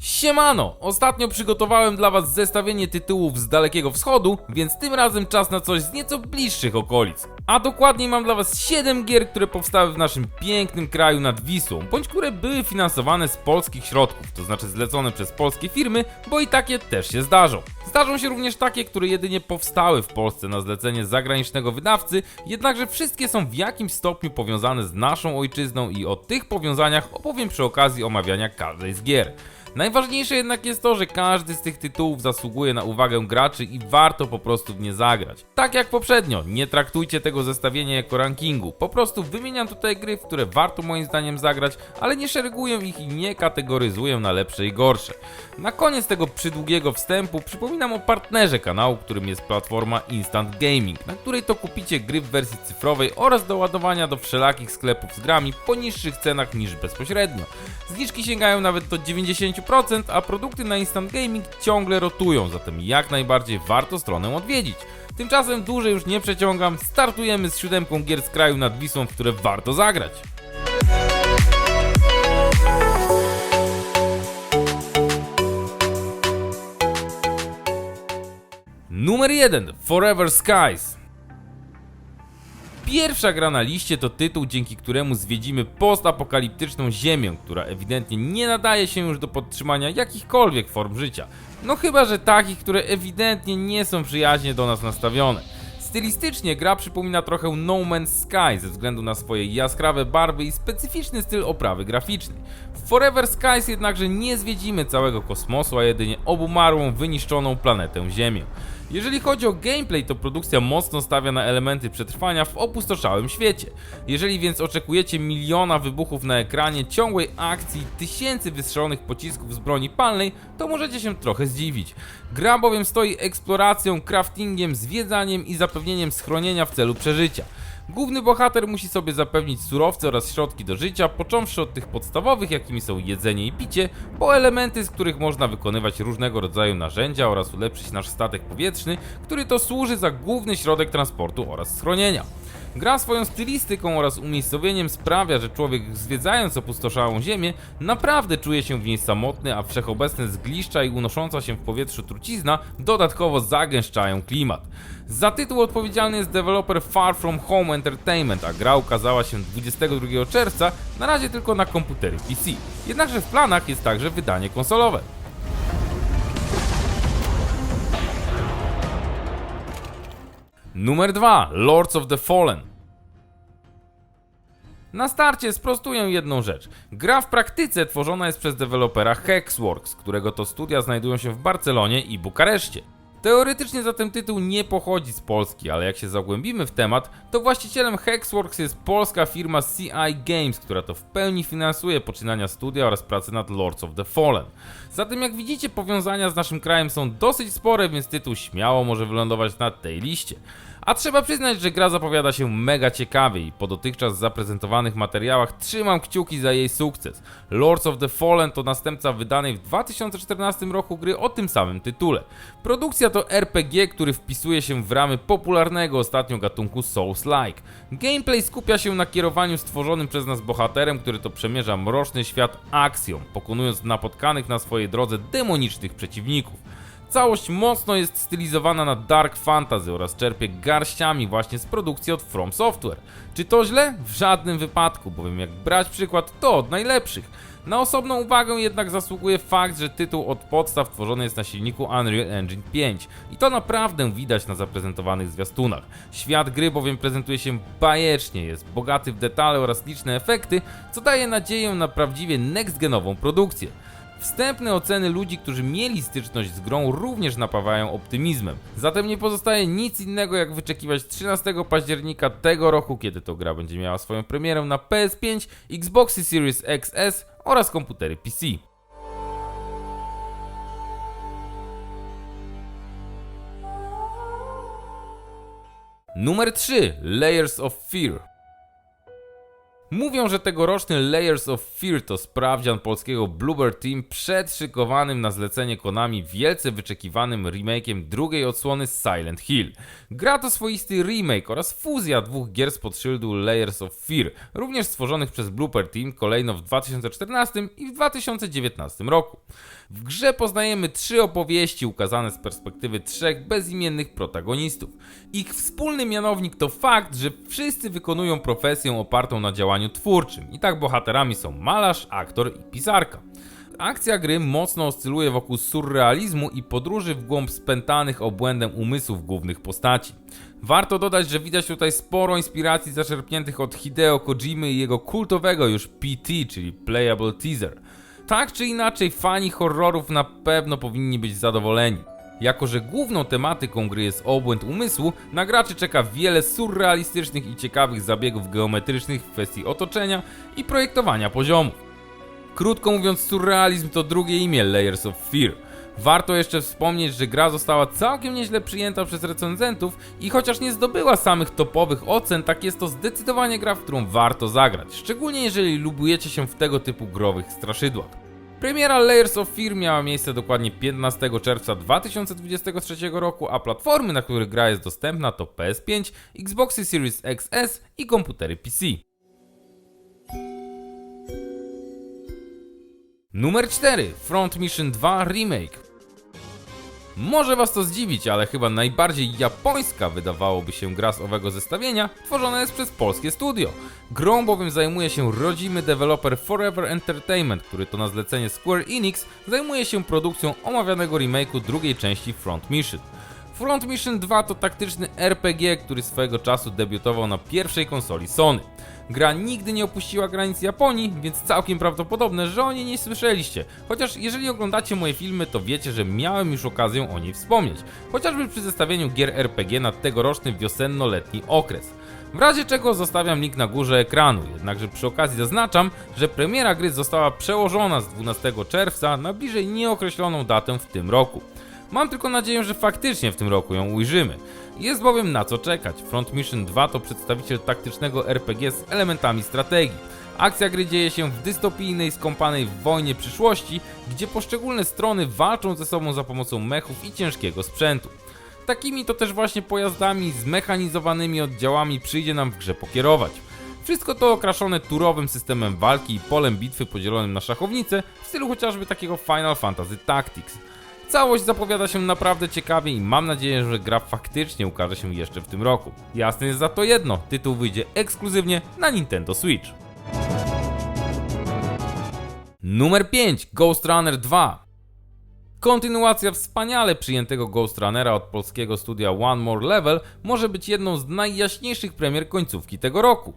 Siemano! Ostatnio przygotowałem dla was zestawienie tytułów z Dalekiego Wschodu, więc tym razem czas na coś z nieco bliższych okolic. A dokładniej mam dla was 7 gier, które powstały w naszym pięknym kraju nad Wisłą, bądź które były finansowane z polskich środków, to znaczy zlecone przez polskie firmy, bo i takie też się zdarzą. Zdarzą się również takie, które jedynie powstały w Polsce na zlecenie zagranicznego wydawcy, jednakże wszystkie są w jakimś stopniu powiązane z naszą ojczyzną i o tych powiązaniach opowiem przy okazji omawiania każdej z gier. Najważniejsze jednak jest to, że każdy z tych tytułów zasługuje na uwagę graczy i warto po prostu w nie zagrać. Tak jak poprzednio, nie traktujcie tego zestawienia jako rankingu. Po prostu wymieniam tutaj gry, w które warto moim zdaniem zagrać, ale nie szereguję ich i nie kategoryzuję na lepsze i gorsze. Na koniec tego przydługiego wstępu przypominam o partnerze kanału, którym jest platforma Instant Gaming, na której to kupicie gry w wersji cyfrowej oraz do ładowania do wszelakich sklepów z grami po niższych cenach niż bezpośrednio. Zniżki sięgają nawet do 90%, a produkty na Instant Gaming ciągle rotują, zatem jak najbardziej warto stronę odwiedzić. Tymczasem dłużej już nie przeciągam, startujemy z siódemką gier z kraju nad Wisłą, w które warto zagrać. Numer 1 Forever Skies. Pierwsza gra na liście to tytuł, dzięki któremu zwiedzimy postapokaliptyczną Ziemię, która ewidentnie nie nadaje się już do podtrzymania jakichkolwiek form życia. No chyba, że takich, które ewidentnie nie są przyjaźnie do nas nastawione. Stylistycznie gra przypomina trochę No Man's Sky ze względu na swoje jaskrawe barwy i specyficzny styl oprawy graficznej. W Forever Skies jednakże nie zwiedzimy całego kosmosu, a jedynie obumarłą, wyniszczoną planetę Ziemię. Jeżeli chodzi o gameplay, to produkcja mocno stawia na elementy przetrwania w opustoszałym świecie. Jeżeli więc oczekujecie miliona wybuchów na ekranie, ciągłej akcji, tysięcy wystrzelonych pocisków z broni palnej, to możecie się trochę zdziwić. Gra bowiem stoi eksploracją, craftingiem, zwiedzaniem i zapewnieniem schronienia w celu przeżycia. Główny bohater musi sobie zapewnić surowce oraz środki do życia, począwszy od tych podstawowych, jakimi są jedzenie i picie, po elementy, z których można wykonywać różnego rodzaju narzędzia oraz ulepszyć nasz statek powietrzny, który to służy za główny środek transportu oraz schronienia. Gra swoją stylistyką oraz umiejscowieniem sprawia, że człowiek zwiedzając opustoszałą ziemię naprawdę czuje się w niej samotny, a wszechobecne zgliszcza i unosząca się w powietrzu trucizna dodatkowo zagęszczają klimat. Za tytuł odpowiedzialny jest deweloper Far From Home Entertainment, a gra ukazała się 22 czerwca, na razie tylko na komputery PC. Jednakże w planach jest także wydanie konsolowe. Numer 2 Lords of the Fallen. Na starcie sprostuję jedną rzecz. Gra w praktyce tworzona jest przez dewelopera Hexworks, którego to studia znajdują się w Barcelonie i Bukareszcie. Teoretycznie zatem tytuł nie pochodzi z Polski, ale jak się zagłębimy w temat, to właścicielem Hexworks jest polska firma CI Games, która to w pełni finansuje poczynania studia oraz pracę nad Lords of the Fallen. Zatem jak widzicie powiązania z naszym krajem są dosyć spore, więc tytuł śmiało może wylądować na tej liście. A trzeba przyznać, że gra zapowiada się mega ciekawie i po dotychczas zaprezentowanych materiałach trzymam kciuki za jej sukces. Lords of the Fallen to następca wydanej w 2014 roku gry o tym samym tytule. Produkcja to RPG, który wpisuje się w ramy popularnego ostatnio gatunku Souls-like. Gameplay skupia się na kierowaniu stworzonym przez nas bohaterem, który to przemierza mroczny świat akcją, pokonując napotkanych na swojej drodze demonicznych przeciwników. Całość mocno jest stylizowana na dark fantasy oraz czerpie garściami właśnie z produkcji od From Software. Czy to źle? W żadnym wypadku, bowiem jak brać przykład, to od najlepszych. Na osobną uwagę jednak zasługuje fakt, że tytuł od podstaw tworzony jest na silniku Unreal Engine 5 i to naprawdę widać na zaprezentowanych zwiastunach. Świat gry bowiem prezentuje się bajecznie, jest bogaty w detale oraz liczne efekty, co daje nadzieję na prawdziwie next-genową produkcję. Wstępne oceny ludzi, którzy mieli styczność z grą, również napawają optymizmem. Zatem nie pozostaje nic innego, jak wyczekiwać 13 października tego roku, kiedy to gra będzie miała swoją premierę na PS5, Xboxy Series XS oraz komputery PC. Numer 3 Layers of Fear Mówią, że tegoroczny Layers of Fear to sprawdzian polskiego Bluebird Team przed szykowanym na zlecenie Konami wielce wyczekiwanym remake'iem drugiej odsłony Silent Hill. Gra to swoisty remake oraz fuzja dwóch gier spod szyldu Layers of Fear, również stworzonych przez Bluebird Team kolejno w 2014 i w 2019 roku. W grze poznajemy trzy opowieści ukazane z perspektywy trzech bezimiennych protagonistów. Ich wspólny mianownik to fakt, że wszyscy wykonują profesję opartą na działaniu twórczym. I tak bohaterami są malarz, aktor i pisarka. Akcja gry mocno oscyluje wokół surrealizmu i podróży w głąb spętanych obłędem umysłów głównych postaci. Warto dodać, że widać tutaj sporo inspiracji zaczerpniętych od Hideo Kojimy i jego kultowego już PT, czyli Playable Teaser. Tak czy inaczej, fani horrorów na pewno powinni być zadowoleni. Jako, że główną tematyką gry jest obłęd umysłu, na graczy czeka wiele surrealistycznych i ciekawych zabiegów geometrycznych w kwestii otoczenia i projektowania poziomów. Krótko mówiąc, surrealizm to drugie imię Layers of Fear. Warto jeszcze wspomnieć, że gra została całkiem nieźle przyjęta przez recenzentów i chociaż nie zdobyła samych topowych ocen, tak jest to zdecydowanie gra, w którą warto zagrać, szczególnie jeżeli lubujecie się w tego typu growych straszydłach. Premiera Layers of Fear miała miejsce dokładnie 15 czerwca 2023 roku, a platformy, na których gra jest dostępna to PS5, Xboxy Series XS i komputery PC. Numer 4. Front Mission 2 Remake. Może was to zdziwić, ale chyba najbardziej japońska wydawałoby się gra z owego zestawienia tworzona jest przez polskie studio. Grą bowiem zajmuje się rodzimy deweloper Forever Entertainment, który to na zlecenie Square Enix zajmuje się produkcją omawianego remake'u drugiej części Front Mission. Front Mission 2 to taktyczny RPG, który swojego czasu debiutował na pierwszej konsoli Sony. Gra nigdy nie opuściła granic Japonii, więc całkiem prawdopodobne, że o niej nie słyszeliście. Chociaż jeżeli oglądacie moje filmy, to wiecie, że miałem już okazję o niej wspomnieć. Chociażby przy zestawieniu gier RPG na tegoroczny wiosenno-letni okres. W razie czego zostawiam link na górze ekranu, jednakże przy okazji zaznaczam, że premiera gry została przełożona z 12 czerwca na bliżej nieokreśloną datę w tym roku. Mam tylko nadzieję, że faktycznie w tym roku ją ujrzymy. Jest bowiem na co czekać. Front Mission 2 to przedstawiciel taktycznego RPG z elementami strategii. Akcja gry dzieje się w dystopijnej, skąpanej w wojnie przyszłości, gdzie poszczególne strony walczą ze sobą za pomocą mechów i ciężkiego sprzętu. Takimi to też właśnie pojazdami zmechanizowanymi oddziałami przyjdzie nam w grze pokierować. Wszystko to okraszone turowym systemem walki i polem bitwy podzielonym na szachownice w stylu chociażby takiego Final Fantasy Tactics. Całość zapowiada się naprawdę ciekawie i mam nadzieję, że gra faktycznie ukaże się jeszcze w tym roku. Jasne jest za to jedno, tytuł wyjdzie ekskluzywnie na Nintendo Switch. Numer 5 Ghost Runner 2 Kontynuacja wspaniale przyjętego Ghost Runnera od polskiego studia One More Level może być jedną z najjaśniejszych premier końcówki tego roku.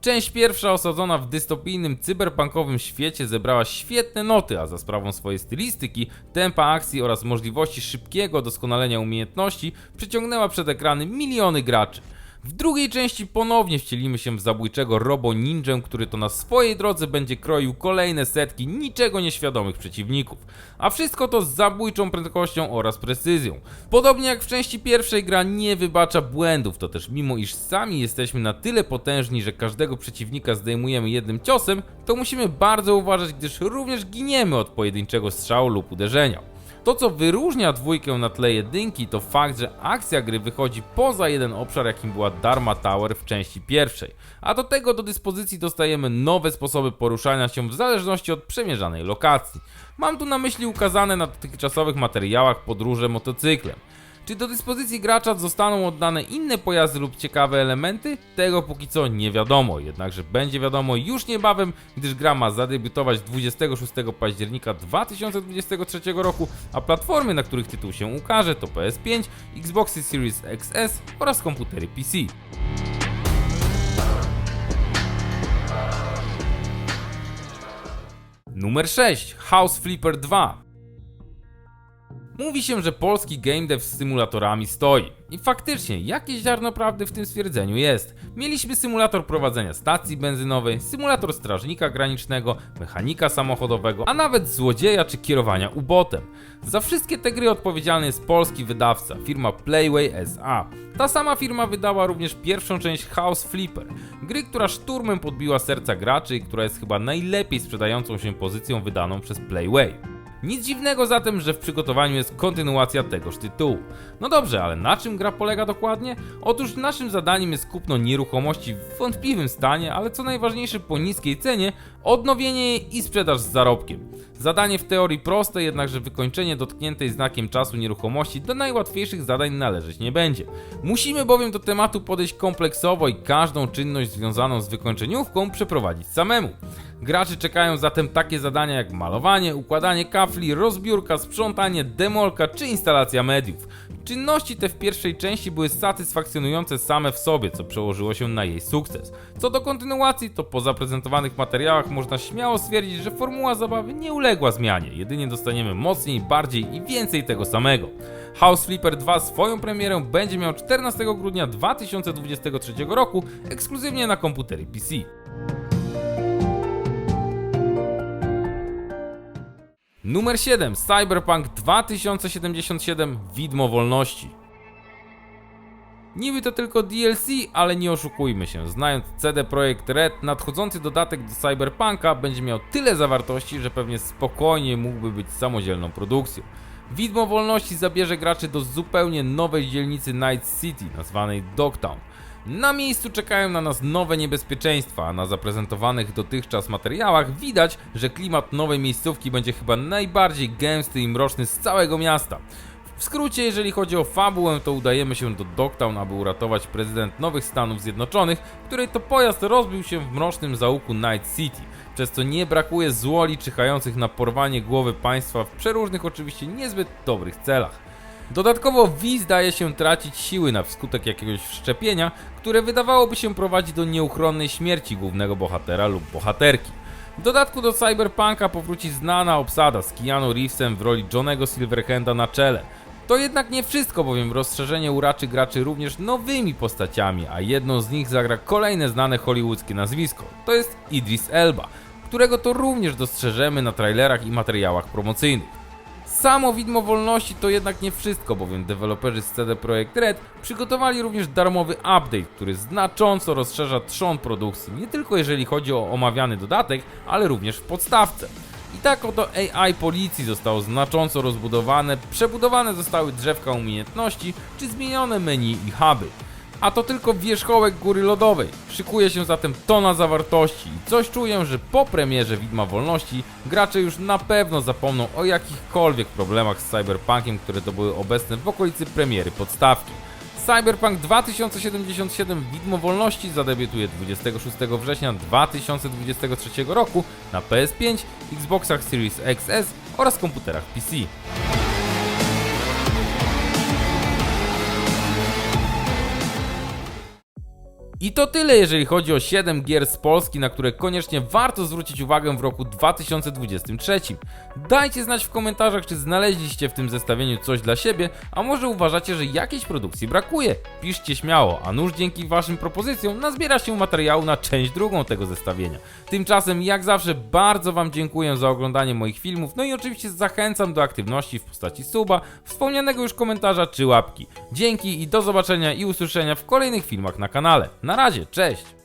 Część pierwsza osadzona w dystopijnym cyberpunkowym świecie zebrała świetne noty, a za sprawą swojej stylistyki, tempa akcji oraz możliwości szybkiego doskonalenia umiejętności przyciągnęła przed ekrany miliony graczy. W drugiej części ponownie wcielimy się w zabójczego robo ninja, który to na swojej drodze będzie kroił kolejne setki niczego nieświadomych przeciwników. A wszystko to z zabójczą prędkością oraz precyzją. Podobnie jak w części pierwszej gra nie wybacza błędów, to też mimo iż sami jesteśmy na tyle potężni, że każdego przeciwnika zdejmujemy jednym ciosem, to musimy bardzo uważać, gdyż również giniemy od pojedynczego strzału lub uderzenia. To, co wyróżnia dwójkę na tle jedynki, to fakt, że akcja gry wychodzi poza jeden obszar, jakim była Dharma Tower w części pierwszej. A do tego do dyspozycji dostajemy nowe sposoby poruszania się w zależności od przemierzanej lokacji. Mam tu na myśli ukazane na dotychczasowych materiałach podróże motocyklem. Czy do dyspozycji gracza zostaną oddane inne pojazdy lub ciekawe elementy? Tego póki co nie wiadomo, jednakże będzie wiadomo już niebawem, gdyż gra ma zadebiutować 26 października 2023 roku, a platformy, na których tytuł się ukaże to PS5, Xboxy Series XS oraz komputery PC. Numer 6 House Flipper 2 Mówi się, że polski game dev z symulatorami stoi. I faktycznie, jakieś ziarno prawdy w tym stwierdzeniu jest. Mieliśmy symulator prowadzenia stacji benzynowej, symulator strażnika granicznego, mechanika samochodowego, a nawet złodzieja czy kierowania ubotem. Za wszystkie te gry odpowiedzialny jest polski wydawca, firma Playway SA. Ta sama firma wydała również pierwszą część House Flipper, gry, która szturmem podbiła serca graczy i która jest chyba najlepiej sprzedającą się pozycją wydaną przez Playway. Nic dziwnego zatem, że w przygotowaniu jest kontynuacja tegoż tytułu. No dobrze, ale na czym gra polega dokładnie? Otóż naszym zadaniem jest kupno nieruchomości w wątpliwym stanie, ale co najważniejsze po niskiej cenie, odnowienie i sprzedaż z zarobkiem. Zadanie w teorii proste, jednakże wykończenie dotkniętej znakiem czasu nieruchomości do najłatwiejszych zadań należeć nie będzie. Musimy bowiem do tematu podejść kompleksowo i każdą czynność związaną z wykończeniówką przeprowadzić samemu. Gracze czekają zatem takie zadania jak malowanie, układanie kafli, rozbiórka, sprzątanie, demolka czy instalacja mediów. Czynności te w pierwszej części były satysfakcjonujące same w sobie, co przełożyło się na jej sukces. Co do kontynuacji, to po zaprezentowanych materiałach można śmiało stwierdzić, że formuła zabawy nie uległa zmianie, jedynie dostaniemy mocniej, bardziej i więcej tego samego. House Flipper 2 swoją premierę będzie miał 14 grudnia 2023 roku ekskluzywnie na komputery PC. Numer 7. Cyberpunk 2077 Widmo Wolności. Niby to tylko DLC, ale nie oszukujmy się. Znając CD Projekt Red, nadchodzący dodatek do Cyberpunka będzie miał tyle zawartości, że pewnie spokojnie mógłby być samodzielną produkcją. Widmo Wolności zabierze graczy do zupełnie nowej dzielnicy Night City, nazwanej Dogtown. Na miejscu czekają na nas nowe niebezpieczeństwa, a na zaprezentowanych dotychczas materiałach widać, że klimat nowej miejscówki będzie chyba najbardziej gęsty i mroczny z całego miasta. W skrócie, jeżeli chodzi o fabułę, to udajemy się do Dogtown, aby uratować prezydent Nowych Stanów Zjednoczonych, której to pojazd rozbił się w mrocznym zaułku Night City, przez co nie brakuje złoli czyhających na porwanie głowy państwa w przeróżnych oczywiście niezbyt dobrych celach. Dodatkowo V zdaje się tracić siły na wskutek jakiegoś wszczepienia, które wydawałoby się prowadzić do nieuchronnej śmierci głównego bohatera lub bohaterki. W dodatku do Cyberpunka powróci znana obsada z Keanu Reevesem w roli Johnego Silverhanda na czele. To jednak nie wszystko, bowiem rozszerzenie uraczy graczy również nowymi postaciami, a jedną z nich zagra kolejne znane hollywoodzkie nazwisko. To jest Idris Elba, którego to również dostrzeżemy na trailerach i materiałach promocyjnych. Samo widmo wolności to jednak nie wszystko, bowiem deweloperzy z CD Projekt Red przygotowali również darmowy update, który znacząco rozszerza trzon produkcji, nie tylko jeżeli chodzi o omawiany dodatek, ale również w podstawce. I tak oto AI policji zostało znacząco rozbudowane, przebudowane zostały drzewka umiejętności, czy zmienione menu i huby. A to tylko wierzchołek góry lodowej. Szykuje się zatem tona zawartości i coś czuję, że po premierze Widma Wolności gracze już na pewno zapomną o jakichkolwiek problemach z Cyberpunkiem, które to były obecne w okolicy premiery podstawki. Cyberpunk 2077 Widmo Wolności zadebiutuje 26 września 2023 roku na PS5, Xboxach Series XS oraz komputerach PC. I to tyle, jeżeli chodzi o 7 gier z Polski, na które koniecznie warto zwrócić uwagę w roku 2023. Dajcie znać w komentarzach, czy znaleźliście w tym zestawieniu coś dla siebie, a może uważacie, że jakiejś produkcji brakuje. Piszcie śmiało, a nuż dzięki waszym propozycjom nazbiera się materiału na część drugą tego zestawienia. Tymczasem, jak zawsze, bardzo wam dziękuję za oglądanie moich filmów, no i oczywiście zachęcam do aktywności w postaci suba, wspomnianego już komentarza czy łapki. Dzięki i do zobaczenia i usłyszenia w kolejnych filmach na kanale. Na razie, cześć!